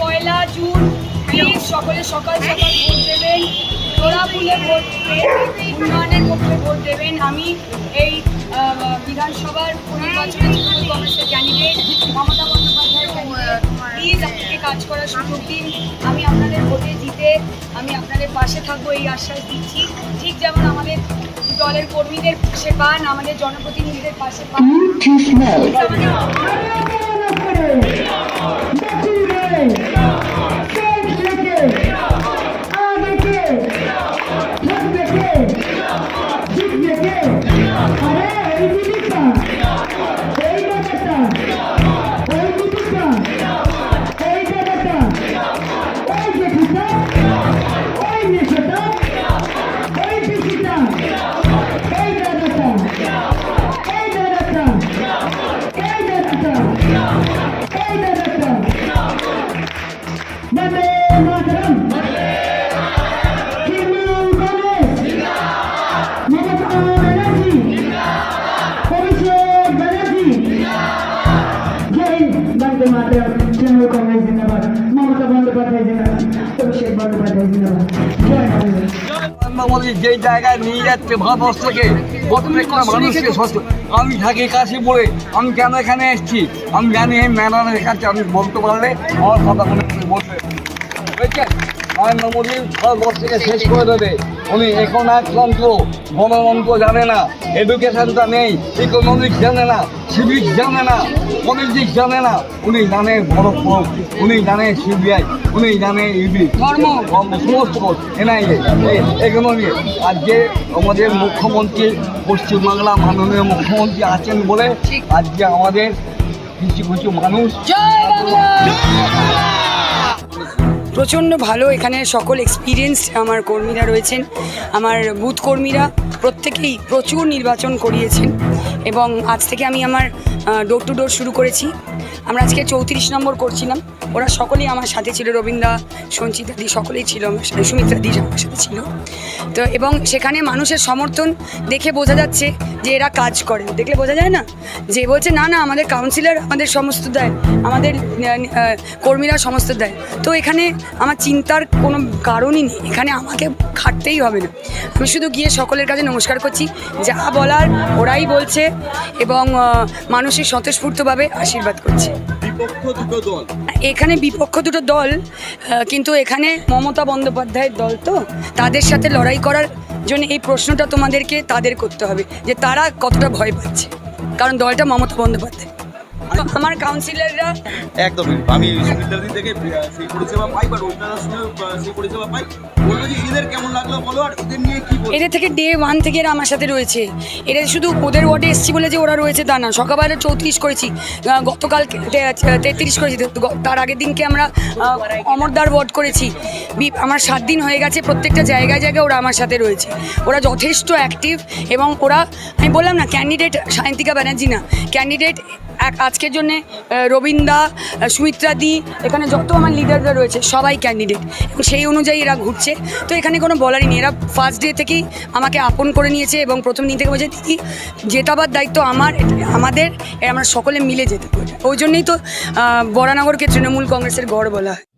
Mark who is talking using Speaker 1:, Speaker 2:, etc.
Speaker 1: Poila June, please সকলে সকাল সকাল ভোট দেবেন। তোরা ভুলে ভোট উন্নয়নের পক্ষে ভোট দেবেন। আমি এই বিধানসভার নির্বাচনে তৃণমূল কংগ্রেসের ক্যান্ডিডেট মমতা বন্দ্যোপাধ্যায় প্লিজ আপনাকে কাজ করার সুযোগ দিন। আমি আপনাদের ভোটে জিতে, আমি আপনাদের পাশে থাকব, এই আশ্বাস দিচ্ছি। ঠিক যেমন আমাদের দলের কর্মীদের পাশে পান আমাদের জনপ্রতিনিধিদের পাশে পান।
Speaker 2: তৃণমূল জিন্দাবাদ। মমতা বন্দ্যোপাধ্যায় জিন্দাবাদ। অভিষেক বন্দ্যোপাধ্যায় জিন্দাবাদ। জয়
Speaker 3: যে জায়গায় নিয়ে যাচ্ছে ভারতবর্ষকে প্রত্যেকটা মানুষকে সচেতন আমি থাকি কাশীপুরে, আমি কেন এখানে এসেছি? আমি জানি এই ম্যাডামের কাছে আমি বলতে পারলে আমার কথা মনে করে নরেন্দ্র মোদী ভারতবর্ষকে শেষ করে দেবে। উনি একনাথতন্ত্র গণতন্ত্র জানে না এডুকেশনটা নেই ইকোনমিক্স জানে না সিভিক্স জানে না। পলিটিক্স জানে না উনি জানে বড় উনি জানে সিবিআই উনি জানে ইডি
Speaker 1: ধর্ম।
Speaker 3: সমস্ত এনআইএ এগুলো নিয়ে আজকে আমাদের মুখ্যমন্ত্রী পশ্চিমবাংলা মাননীয় মুখ্যমন্ত্রী আছেন বলে। আজকে আমাদের কিছু কিছু মানুষ
Speaker 1: প্রচণ্ড ভালো এখানে সকল এক্সপিরিয়েন্স আমার কর্মীরা রয়েছেন আমার বুথ কর্মীরা প্রত্যেকেই প্রচুর নির্বাচন করিয়েছেন এবং আজ থেকে আমি আমার ডোর টু ডোর শুরু করেছি। আমরা আজকে চৌত্রিশ নম্বর করছিলাম। ওরা সকলেই আমার সাথে ছিল রবীন্দ্রা সঞ্চিতাদি সকলেই ছিল আমার সাথে সুমিত্রাদি আমার সাথে ছিল। তো এবং সেখানে মানুষের সমর্থন দেখে বোঝা যাচ্ছে যে এরা কাজ করে। দেখলে বোঝা যায় না? যে বলছে না না আমাদের কাউন্সিলর আমাদের সমস্ত দেয়। আমাদের কর্মীরা সমস্ত দেয়। তো এখানে আমার চিন্তার কোনো কারণই নেই। এখানে আমাকে খাটতেই হবে না। আমি শুধু গিয়ে সকলের কাছে নমস্কার করছি। যা বলার ওরাই বলছে এবং আহ, মানুষের স্বতঃস্ফূর্তভাবে আশীর্বাদ করছে। এখানে বিপক্ষ দুটো দল কিন্তু এখানে মমতা বন্দ্যোপাধ্যায়ের দল তো তাদের সাথে লড়াই করার জন্য এই প্রশ্নটা তোমাদেরকে তাদের করতে হবে যে তারা কতটা ভয় পাচ্ছে। কারণ দলটা মমতা বন্দ্যোপাধ্যায়। আমার কাউন্সিলররা
Speaker 4: একদমই। আমি সুবিধাদি থেকে সেই পরিষেবা পাই বা সঙ্গে সেই পরিষেবা পাই। যে এদের কেমন লাগল বলো আর এদের নিয়ে কি
Speaker 1: এদের থেকে ডে ওয়ান থেকে এরা আমার সাথে রয়েছে। এরা শুধু ওদের ওয়ার্ডে এসছি বলে যে ওরা রয়েছে তা না। সকালবেলা চৌত্রিশ করেছি গতকাল তেত্রিশ করেছি। তার আগের দিনকে আমরা অমরদার ওয়ার্ড করেছি। আমার সাত দিন হয়ে গেছে প্রত্যেকটা জায়গায় জায়গায় ওরা আমার সাথে রয়েছে। ওরা যথেষ্ট অ্যাক্টিভ এবং ওরা আমি বললাম না ক্যান্ডিডেট সায়ন্তিকা ব্যানার্জি না। ক্যান্ডিডেট এক আজকের জন্যে রবীন্দা সুমিত্রাদি এখানে যত আমার লিডাররা রয়েছে, সবাই ক্যান্ডিডেট সেই অনুযায়ী এরা ঘুরছে। তো এখানে কোনো বলারই নেই। এরা ফার্স্ট ডে থেকেই আমাকে আপন করে নিয়েছে এবং প্রথম দিন থেকে বলছে, দিদি, জেতাবার দায়িত্ব আমার, আমাদের আমরা সকলে মিলে যেতে। পারি ওই জন্যই তো বরানগরকে তৃণমূল কংগ্রেসের গড় বলা হয়।